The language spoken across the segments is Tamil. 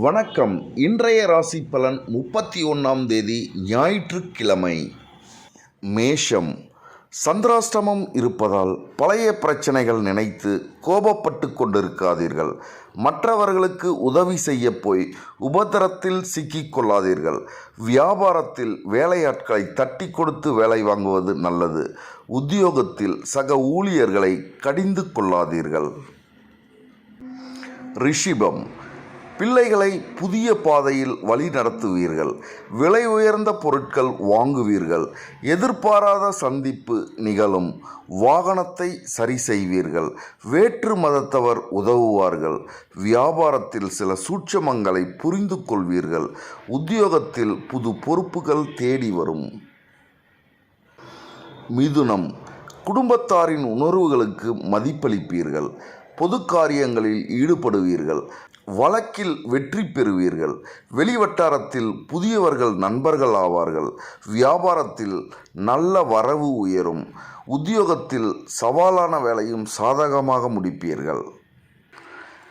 வணக்கம். இன்றைய ராசி பலன் முப்பத்தி ஒன்றாம் தேதி ஞாயிற்றுக்கிழமை. மேஷம். சந்திராஷ்டமம் இருப்பதால் பழைய பிரச்சனைகள் நினைத்து கோபப்பட்டு கொண்டிருக்காதீர்கள். மற்றவர்களுக்கு உதவி செய்ய போய் உபத்திரத்தில் சிக்கிக் கொள்ளாதீர்கள். வியாபாரத்தில் வேலையாட்களை தட்டி கொடுத்து வேலை வாங்குவது நல்லது. உத்தியோகத்தில் சக ஊழியர்களை கடிந்து கொள்ளாதீர்கள். ரிஷிபம். பிள்ளைகளை புதிய பாதையில் வழி நடத்துவீர்கள். விலை உயர்ந்த பொருட்கள் வாங்குவீர்கள். எதிர்பாராத சந்திப்பு நிகழும். வாகனத்தை சரி செய்வீர்கள். வேற்று மதத்தவர் உதவுவார்கள். வியாபாரத்தில் சில சூட்சமங்களை புரிந்து கொள்வீர்கள். உத்தியோகத்தில் புது பொறுப்புகள் தேடி வரும். மிதுனம். குடும்பத்தாரின் உணர்வுகளுக்கு மதிப்பளிப்பீர்கள். பொது காரியங்களில் ஈடுபடுவீர்கள். வழக்கில் வெற்றி பெறுவீர்கள். வெளிவட்டாரத்தில் புதியவர்கள் நண்பர்கள் ஆவார்கள். வியாபாரத்தில் நல்ல வரவு உயரும். உத்தியோகத்தில் சவாலான வேலையும் சாதகமாக முடிப்பீர்கள்.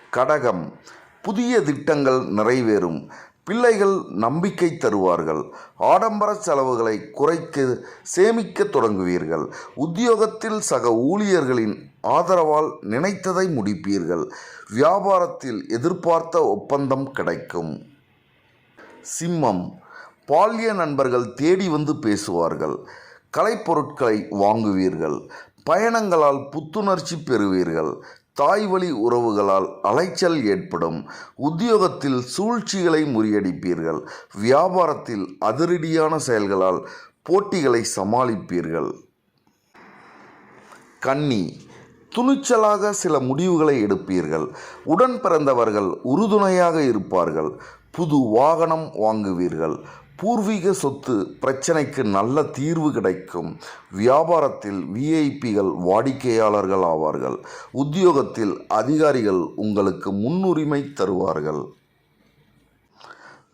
கடகம். புதிய திட்டங்கள் நிறைவேறும். பிள்ளைகள் நம்பிக்கை தருவார்கள். ஆடம்பர செலவுகளை குறைக்க சேமிக்க தொடங்குவீர்கள். உத்தியோகத்தில் சக ஊழியர்களின் ஆதரவால் நினைத்ததை முடிப்பீர்கள். வியாபாரத்தில் எதிர்பார்த்த ஒப்பந்தம் கிடைக்கும். சிம்மம். பால்ய நண்பர்கள் தேடி வந்து பேசுவார்கள். கலைப்பொருட்களை வாங்குவீர்கள். பயணங்களால் புத்துணர்ச்சி பெறுவீர்கள். தாய்வழி உறவுகளால் அலைச்சல் ஏற்படும். உத்தியோகத்தில் சூழ்ச்சிகளை முறியடிப்பீர்கள். வியாபாரத்தில் அதிரடியான செயல்களால் போட்டிகளை சமாளிப்பீர்கள். கன்னி துணிச்சலாக சில முடிவுகளை எடுப்பீர்கள். உடன் பிறந்தவர்கள் உறுதுணையாக இருப்பார்கள். புது வாகனம் வாங்குவீர்கள். பூர்வீக சொத்து பிரச்சனைக்கு நல்ல தீர்வு கிடைக்கும். வியாபாரத்தில் விஐபிகள் வாடிக்கையாளர்கள் ஆவார்கள். உத்தியோகத்தில் அதிகாரிகள் உங்களுக்கு முன்னுரிமை தருவார்கள்.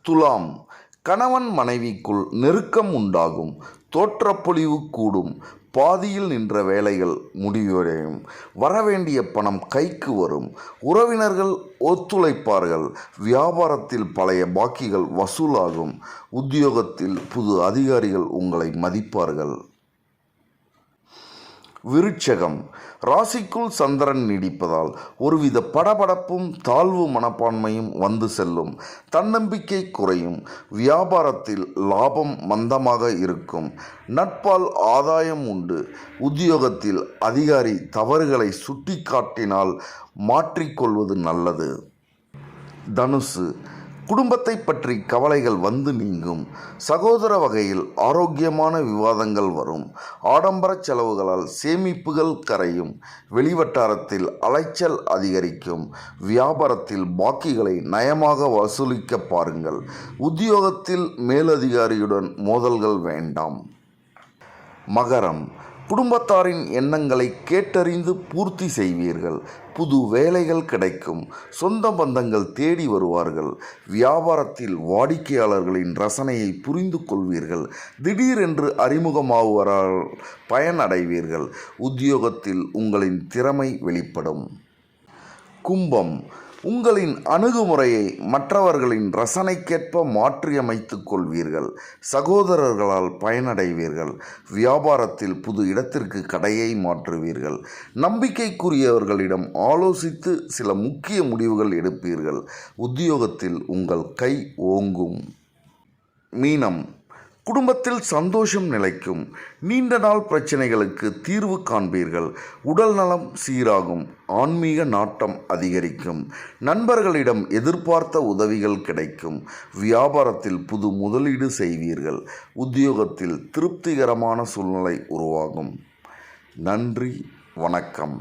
துலாம் கணவன் மனைவிக்குள் நெருக்கம் உண்டாகும். தோற்றப்பொழிவு கூடும். பாதியில் நின்ற வேலைகள் முடிவடையும். வரவேண்டிய பணம் கைக்கு வரும். உறவினர்கள் ஒத்துழைப்பார்கள். வியாபாரத்தில் பழைய பாக்கிகள் வசூலாகும். உத்தியோகத்தில் புது அதிகாரிகள் உங்களை மதிப்பார்கள். விருட்சகம். ராசிக்குள் சந்திரன் நீடிப்பதால் ஒருவித படபடப்பும் தாழ்வு மனப்பான்மையும் வந்து செல்லும். தன்னம்பிக்கை குறையும். வியாபாரத்தில் லாபம் மந்தமாக இருக்கும். நட்பால் ஆதாயம் உண்டு. உத்தியோகத்தில் அதிகாரி தவறுகளை சுட்டி காட்டினால் மாற்றிக்கொள்வது நல்லது. தனுசு. குடும்பத்தை பற்றி கவலைகள் வந்து நீங்கும். சகோதர வகையில் ஆரோக்கியமான விவாதங்கள் வரும். ஆடம்பர செலவுகளால் சேமிப்புகள் கரையும். வெளிவட்டாரத்தில் அலைச்சல் அதிகரிக்கும். வியாபாரத்தில் பாக்கிகளை நயமாக வசூலிக்க பாருங்கள். உத்தியோகத்தில் மேலதிகாரியுடன் மோதல்கள் வேண்டாம். மகரம். குடும்பத்தாரின் எண்ணங்களை கேட்டறிந்து பூர்த்தி செய்வீர்கள். புது வேலைகள் கிடைக்கும். சொந்த பந்தங்கள் தேடி வருவார்கள். வியாபாரத்தில் வாடிக்கையாளர்களின் ரசனையை புரிந்து கொள்வீர்கள். திடீரென்று அறிமுகமாகுவரால் பயனடைவீர்கள். உத்தியோகத்தில் உங்களின் திறமை வெளிப்படும். கும்பம். உங்களின் அணுகுமுறையை மற்றவர்களின் ரசனைக்கேற்ப மாற்றியமைத்துக் கொள்வீர்கள். சகோதரர்களால் பயனடைவீர்கள். வியாபாரத்தில் புது இடத்திற்கு கடையை மாற்றுவீர்கள். நம்பிக்கைக்குரியவர்களிடம் ஆலோசித்து சில முக்கிய முடிவுகள் எடுப்பீர்கள். உத்தியோகத்தில் உங்கள் கை ஓங்கும். மீனம். குடும்பத்தில் சந்தோஷம் நிலைக்கும் நீண்ட நாள் பிரச்சனைகளுக்கு தீர்வு காண்பீர்கள். உடல் நலம் சீராகும் ஆன்மீக நாட்டம் அதிகரிக்கும் நண்பர்களிடம் எதிர்பார்த்த உதவிகள் கிடைக்கும் வியாபாரத்தில் புது முதலீடு செய்வீர்கள் உத்தியோகத்தில் திருப்திகரமான சூழ்நிலை உருவாகும். நன்றி வணக்கம்.